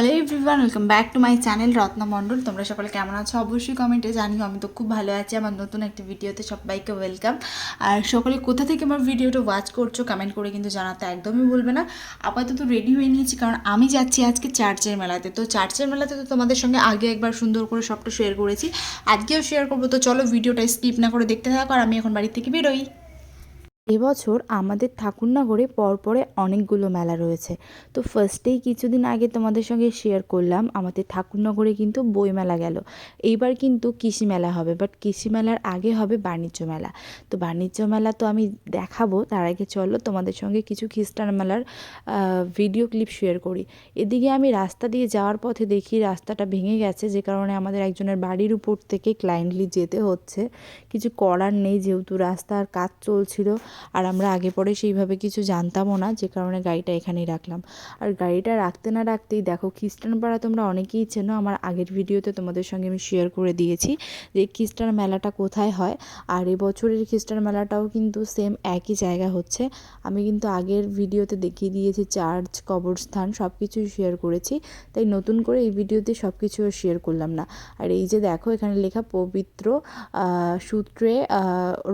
Hello everyone welcome back to my channel Ratna Mondal তোমরা সকলে কেমন আছো? অবশ্যই কমেন্টে জানিও, আমি তো খুব ভালো আছি। আমার নতুন একটা ভিডিওতে সবাইকে ওয়েলকাম আর সকলে কোথা থেকে আমার ভিডিওটা ওয়াচ করছ কমেন্ট করে কিন্তু জানাতে একদমই বলবে না। আপাতত রেডি হয়ে নিয়েছি, কারণ আমি যাচ্ছি আজকে চার্চের মেলাতে। তো চার্চের মেলাতে তো তোমাদের সঙ্গে আগে একবার সুন্দর করে সবটা শেয়ার করেছি। আজকেও শেয়ার করব, তো চলো ভিডিওটা স্কিপ না করে দেখতে থাকো, আর আমি এখন বাড়ি থেকে বেরোই। এবছর আমাদের ঠাকুরনগরে পরপরে অনেকগুলো মেলা রয়েছে। তো ফার্স্টেই কিছুদিন আগে তোমাদের সঙ্গে শেয়ার করলাম, আমাদের ঠাকুরনগরে কিন্তু বই মেলা গেল। এইবার কিন্তু কৃষি মেলা হবে বাট কৃষি মেলার আগে হবে বাণিজ্য মেলা। তো বাণিজ্য মেলা তো আমি দেখাবো, তার আগে চলো তোমাদের সঙ্গে কিছু খ্রিস্টান মেলার ভিডিও ক্লিপ শেয়ার করি। এদিকে আমি রাস্তা দিয়ে যাওয়ার পথে দেখি রাস্তাটা ভেঙে গেছে, যে কারণে আমাদের একজনের বাড়ির উপর থেকে ক্লায়েন্টলি যেতে হচ্ছে। কিছু করার নেই, যেহেতু রাস্তার কাজ চলছিল। আর আমরা আগে পরে সেইভাবে কিছু জানতামও না, যে কারণে গাড়িটা এখানেই রাখলাম। আর গাড়িটা রাখতে না রাখতেই দেখো খ্রিস্টান পাড়া তোমরা অনেকেই চেনো, আমার আগের ভিডিওতে তোমাদের সঙ্গে আমি শেয়ার করে দিয়েছি, যে খ্রিস্টান মেলাটা কোথায় হয়। আর এবছরের খ্রিস্টান মেলাটাও কিন্তু সেম একই জায়গা হচ্ছে। আমি কিন্তু আগের ভিডিওতে দেখিয়ে দিয়েছি চার্চ কবরস্থান সব কিছুই শেয়ার করেছি। তাই নতুন করে এই ভিডিওতে সব কিছু শেয়ার করলাম না। আর এই যে দেখো, এখানে লেখা পবিত্র সূত্রে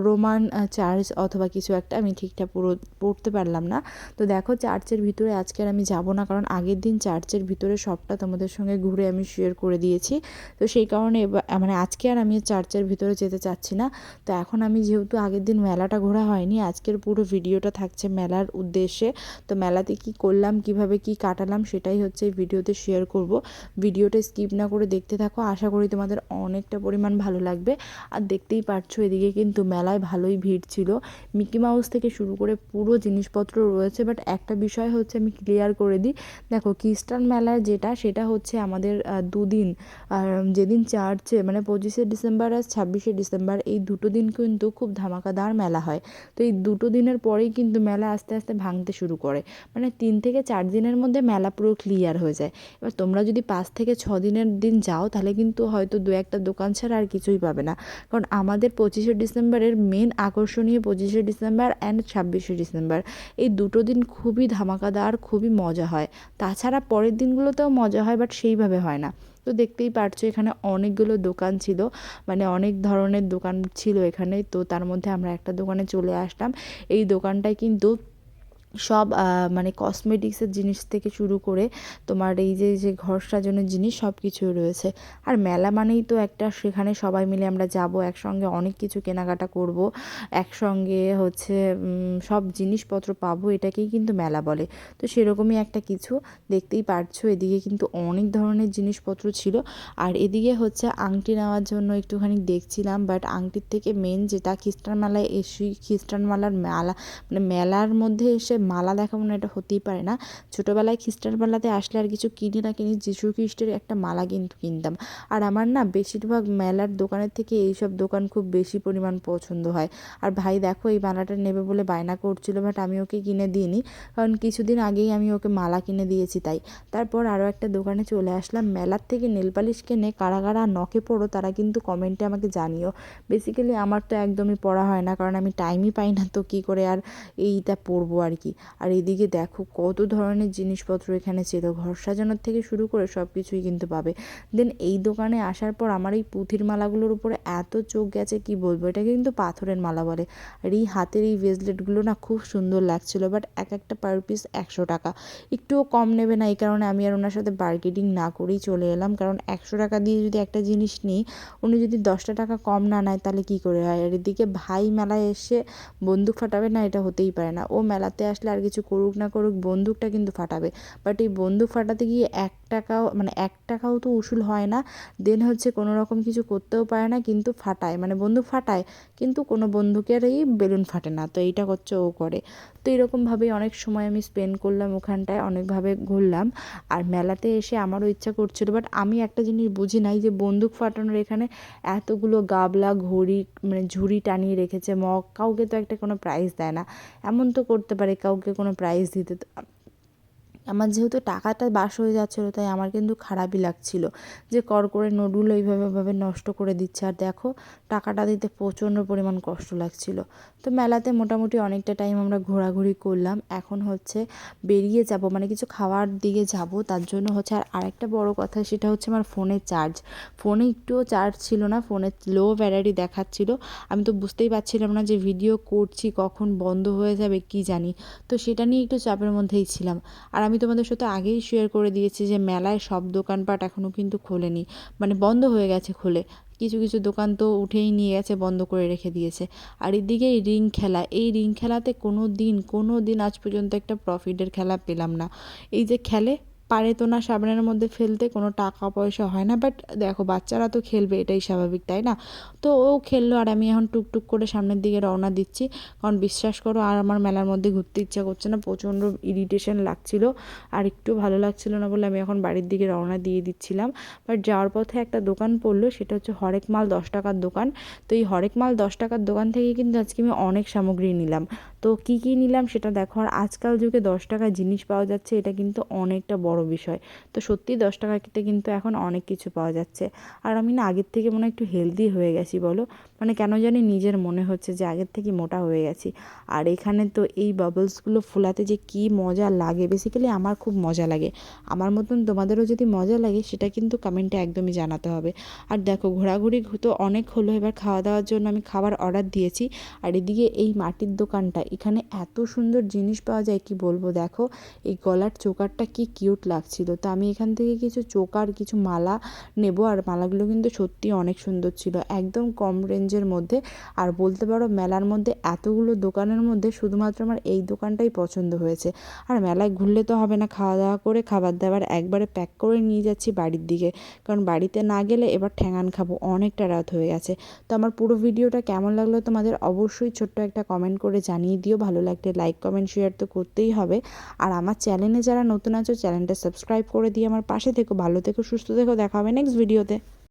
রোমান চার্চ অথবা কিছু একটা আমি ঠিকঠাক পুরো পড়তে পারলাম না। তো দেখো চার্চের ভিতরে আজকে আর আমি যাব না, কারণ আগের দিন চার্চের ভিতরে সবটা তোমাদের সঙ্গে ঘুরে আমি শেয়ার করে দিয়েছি। তো সেই কারণে মানে আজকে আর আমি চার্চের ভিতরে যেতে চাচ্ছি না। তো এখন আমি যেহেতু আগের দিন মেলাটা ঘোরা হয়নি, আজকের পুরো ভিডিওটা থাকছে মেলার উদ্দেশ্যে। তো মেলাতে কি করলাম, কীভাবে কি কাটালাম সেটাই হচ্ছে ভিডিওতে শেয়ার করব। ভিডিওটা স্কিপ না করে দেখতে থাকো, আশা করি তোমাদের অনেকটা পরিমাণ ভালো লাগবে। আর দেখতেই পারছ এদিকে কিন্তু মেলায় ভালোই ভিড় ছিল। মিকি মাউস থেকে শুরু করে পুরো জিনিসপত্র রয়েছে বাট একটা বিষয় হচ্ছে আমি ক্লিয়ার করে দিই। দেখো খ্রিস্টান মেলার যেটা, সেটা হচ্ছে আমাদের দুদিন যেদিন চার্চে মানে পঁচিশে ডিসেম্বর আর ছাব্বিশে ডিসেম্বর, এই দুটো দিন কিন্তু খুব ধামাকাদার মেলা হয়। তো এই দুটো দিনের পরেই কিন্তু মেলা আস্তে আস্তে ভাঙতে শুরু করে। মানে তিন থেকে চার দিনের মধ্যে মেলা পুরো ক্লিয়ার হয়ে যায়। এবার তোমরা যদি পাঁচ থেকে ছ দিনের দিন যাও, তাহলে কিন্তু হয়তো দু একটা দোকান ছাড়া আর কিছুই পাবে না। কারণ আমাদের পঁচিশে ডিসেম্বরের মেন আকর্ষণীয় পঁচিশে ডিসেম্বর অ্যান্ড ছাব্বিশে ডিসেম্বর। এই দুটো দিন খুবই ধামাকাদার, খুবই মজা হয়। তাছাড়া পরের দিনগুলোতেও মজা হয় বাট সেইভাবে হয় না। তো দেখতেই পারছ, এখানে অনেকগুলো দোকান ছিল মানে অনেক ধরনের দোকান ছিল এখানে। তো তার মধ্যে আমরা একটা দোকানে চলে আসলাম। এই দোকানটায় কিন্তু সব মানে কসমেটিক্সের জিনিস থেকে শুরু করে তোমার এই যে যে ঘর সাজানোর জিনিস সব কিছুই রয়েছে। আর মেলা মানেই তো একটা, সেখানে সবাই মিলে আমরা যাব, একসঙ্গে অনেক কিছু কেনাকাটা করব, একসঙ্গে হচ্ছে সব জিনিসপত্র পাবো, এটাকেই কিন্তু মেলা বলে। তো সেরকমই একটা কিছু দেখতেই পারছ, এদিকে কিন্তু অনেক ধরনের জিনিসপত্র ছিল। আর এদিকে হচ্ছে আংটি নেওয়ার জন্য একটুখানি দেখছিলাম বাট আংটির থেকে মেন যেটা খ্রিস্টান মেলায় এসে খ্রিস্টান মেলার মেলা মানে মেলার মধ্যে এসে মালা দেখাবো না, এটা হতেই পারে না। ছোটোবেলায় খ্রিস্টান মেলাতে আসলে আর কিছু কিনি না কিনি, যিশু খ্রিস্টের একটা মালা কিন্তু কিনতাম। আর আমার না বেশিরভাগ মেলার দোকানের থেকে এইসব দোকান খুব বেশি পরিমাণ পছন্দ হয়। আর ভাই দেখো এই মালাটা নেবে বলে বায়না করছিল বাট আমি ওকে কিনে দিইনি। কারণ কিছুদিন আগেই আমি ওকে মালা কিনে দিয়েছি তাই। তারপর আরও একটা দোকানে চলে আসলাম। মেলার থেকে নেল পালিশ কিনে কারা কারা নখে পড়ো তারা কিন্তু কমেন্টে আমাকে জানিও। বেসিক্যালি আমার তো একদমই পড়া হয় না, কারণ আমি টাইমই পাই না, তো কী করে আর এইটা পরবো আর কি। আর এদিকে দেখো কত ধরনের জিনিসপত্র এখানে ছিল। ঘর সাজানোর থেকে শুরু করে সব কিছুই কিন্তু পাবে। দেন এই দোকানে আসার পর আমার এই পুঁথির মালাগুলোর উপরে এত চোখ গেছে, কি বলব? এটাকে কিন্তু পাথরের মালা বলে। আর এই হাতের এই ব্রেসলেটগুলো না খুব সুন্দর লাগছিল বাট এক একটা পার পিস একশো টাকা। একটুও কম নেবে না, এই কারণে আমি আর ওনার সাথে বার্গেটিং না করেই চলে এলাম। কারণ একশো টাকা দিয়ে যদি একটা জিনিস নিই, উনি যদি দশটা টাকা কম না নেয়, তাহলে কী করে হয়? আর এদিকে ভাই মেলায় এসে বন্দুক ফাটাবে না, এটা হতেই পারে না। ও মেলাতে আসলে আর কিছু করুক না করুক বন্দুকটা কিন্তু ফাটাবে। বাট এই বন্দুক ফাটাতে গিয়ে এক টাকাও মানে এক টাকাও তো উসুল হয় না। দেন হচ্ছে কোনো রকম কিছু করতেও পারে না, কিন্তু ফাটায়। মানে বন্দুক ফাটায়, কিন্তু কোনো বন্দুকেরই বেলুন ফাটে না। তো এইটা করছে ও করে। তো এরকমভাবেই অনেক সময় আমি স্পেন্ড করলাম ওখানটায়, অনেকভাবে ঘুরলাম। আর মেলাতে এসে আমারও ইচ্ছা করছিল। বাট আমি একটা জিনিস বুঝি নাই যে বন্দুক ফাটানোর এখানে এতগুলো গাবলা, ঘড়ি মানে ঝুড়ি টানিয়ে রেখেছে। মগ কাউকে তো একটা কোনো প্রাইজ দেয় না। এমন তো করতে পারে। কাউকে কোনো প্রাইজ দিতে আমার যেহেতু টাকাটা বাস হয়ে যাচ্ছিল, তাই আমার কিন্তু খারাপই লাগছিল যে কর করে নোটগুলো এইভাবে ভাবে নষ্ট করে দিচ্ছে। আর দেখো, টাকাটা দিতে প্রচণ্ড পরিমাণ কষ্ট লাগছিল। তো মেলাতে মোটামুটি অনেকটা টাইম আমরা ঘোরাঘুরি করলাম। এখন হচ্ছে বেরিয়ে যাব মানে কিছু খাওয়ার দিকে যাব, তার জন্য হচ্ছে আর আরেকটা বড় কথা সেটা হচ্ছে আমার ফোনের চার্জ ফোনে একটুও চার্জ ছিল না, ফোনে লো ব্যাটারি দেখাচ্ছিল। আমি তো বুঝতেই পারছিলাম না যে ভিডিও করছি কখন বন্ধ হয়ে যাবে, কি জানি। তো সেটা নিয়ে একটু চাপের মধ্যেই ছিলাম। আর আমি তোমাদের সাথে আগেই শেয়ার করে দিয়েছি যে মেলায় সব দোকানপাট এখনও কিন্তু খোলেনি। মানে বন্ধ হয়ে গেছে খুলে। কিছু কিছু দোকান তো উঠেই নিয়ে গেছে, বন্ধ করে রেখে দিয়েছে। আর এদিকে এই রিং খেলা, এই রিং খেলাতে কোনো দিন কোনো দিন আজ পর্যন্ত একটা প্রফিটের খেলা পেলাম না। এই যে খেলে পারে তো না সাবানের মধ্যে ফেলতে, কোনো টাকা পয়সা হয় না। বাট দেখো, বাচ্চারা তো খেলবে, এটাই স্বাভাবিক, তাই না? তো ও খেললো আর আমি এখন টুকটুক করে সামনের দিকে রওনা দিচ্ছি। কারণ বিশ্বাস করো, আর আমার মেলার মধ্যে ঘুরতে ইচ্ছা করছে না, প্রচণ্ড ইরিটেশন লাগছিল। আর একটু ভালো লাগছিল না বলে আমি এখন বাড়ির দিকে রওনা দিয়ে দিচ্ছিলাম। বাট যাওয়ার পথে একটা দোকান পড়ল, সেটা হচ্ছে হরেক মাল দশ টাকার দোকান। তো এই হরেক মাল দশ টাকার দোকান থেকে কিন্তু আজকে আমি অনেক সামগ্রী নিলাম। তো কী কী নিলাম সেটা দেখো, আর আজকাল যুগে দশ টাকায় জিনিস পাওয়া যাচ্ছে, এটা কিন্তু অনেকটা বড় বিষয়। তো সত্যি দশ টাকাতে কিন্তু এখন অনেক কিছু পাওয়া যাচ্ছে। আর আমি না আগের থেকে মনে হয় একটু হেলদি হয়ে গেছি, বলো? মানে কেন জানি নিজের মনে হচ্ছে যে আগের থেকে মোটা হয়ে গেছি। আর এখানে তো এই বাবলসগুলো ফোলাতে যে কী মজা লাগে বেসিক্যালি আমার খুব মজা লাগে। আমার মতন তোমাদেরও যদি মজা লাগে, সেটা কিন্তু কমেন্টে একদমই জানাতে হবে। আর দেখো, ঘোরাঘুরি তো অনেক হলো। এবার খাওয়া দাওয়ার জন্য আমি খাবার অর্ডার দিয়েছি। আর এদিকে এই মাটির দোকানটা, এখানে এত সুন্দর জিনিস পাওয়া যায়, কি বলব? দেখো, এই গলার চোকারটা কি কিউট লাগছিল। তো আমি এখান থেকে কিছু চোকার, কিছু মালা নেব। আর মালাগুলো কিন্তু সত্যি অনেক সুন্দর ছিল। একদম কম রেঞ্জের মধ্যে। আর বলতে পারো মেলার মধ্যে এতগুলো দোকানের মধ্যে শুধুমাত্র আমার এই দোকানটাই পছন্দ হয়েছে। আর মেলায় ঘুরলে তো হবে না খাওয়া দাওয়া করে খাবার দাবার একবারে প্যাক করে নিয়ে যাচ্ছি বাড়ির দিকে। কারণ বাড়িতে না গেলে এবার ঠ্যাঙান খাব, অনেকটা রাত হয়ে গেছে। তো আমার পুরো ভিডিওটা কেমন লাগল তোমাদের অবশ্যই ছোট্ট একটা কমেন্ট করে জানিয়ে দিও। ভালো লাগলে লাইক কমেন্ট শেয়ার তো করতেই হবে। আর আমার চ্যানেলে যারা নতুন আছো চ্যানেলটা সাবস্ক্রাইব করে দিয়ে আমার পাশে থেকো। ভালো থেকো, সুস্থ থেকো। দেখা হবে নেক্সট ভিডিওতে